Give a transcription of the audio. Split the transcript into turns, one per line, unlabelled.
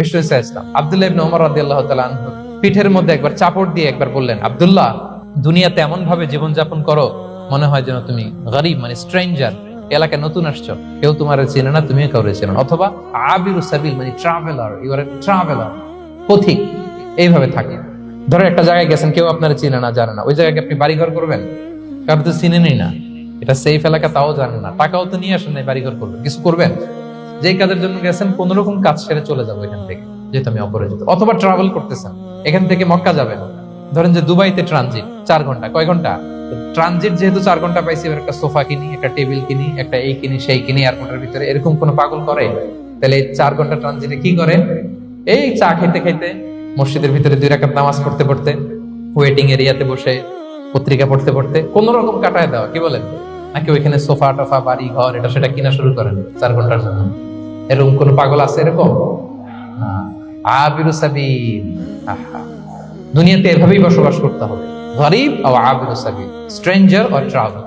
বিষ্ণু ইসা ইসলাম। আব্দুল্লাহ ইবনে ওমর রাদিয়াল্লাহু তাআলা আনহু পিঠের মধ্যে একবার চাপড় দিয়ে একবার বললেন দুনিয়াতে এমন ভাবে জীবনযাপন করো, মনে হয় যেন তুমি গরিব মানে স্ট্রেঞ্জার। এলাকায় নতুন আসছো। কেউ তোমার চেনে না অথবা আবিরু সাবিল মানে ট্রাভেলার ইউ আর ট্রাভেলার পথিক। এইভাবে থাকে। ধরো একটা জায়গায় গেছেন, কেউ আপনারা চিনে না, জানে না। ওই জায়গায় আপনি বাড়িঘর করবেন? কারণ তো চিনেনই না। এটা সেফ এলাকা, তাও জানেন না। টাকাও তো নিয়ে আসেন নাই, বাড়িঘর করবেন। কিছু করবেন? যেই কাজের জন্য গেছেন কোন রকম কাজ সেরে চলে যাব এখান থেকে, যেহেতু আমি অপরিচিত অথবা ট্রাভেল করতেছেন, এখান থেকে মক্কা যাবেন। ধরেন যে দুবাইতে ট্রানজিট চার ঘণ্টা, কয় ঘণ্টা? ট্রানজিট যেহেতু চার ঘণ্টা পাইছি, এবার একটা সোফা কিনি, একটা টেবিল কিনি, একটা এই কিনি, সেই কিনি এয়ারপোর্টের ভিতরে। এরকম কোনো পাগল করে? তাহলে এই চার ঘণ্টা ট্রানজিটে কি করে? এই চা খেতে খেতে মসজিদের ভিতরে দুই রাকাত নামাজ পড়তে পড়তে ওয়েটিং এরিয়াতে বসে, পত্রিকা পড়তে পড়তে, কোন রকম কাটায় দেওয়া, কি বলেন? নাকি ওইখানে সোফা টোফা বাড়ি ঘর এটা সেটা কিনা শুরু করেন, চার ঘণ্টার জন্য? এরকম কোন পাগল আছে এরকম? আহা। দুনিয়াতে এভাবেই বসবাস করতে হবে। গরিব ও আবিরু স্ট্রেঞ্জার ও ট্রাভেল।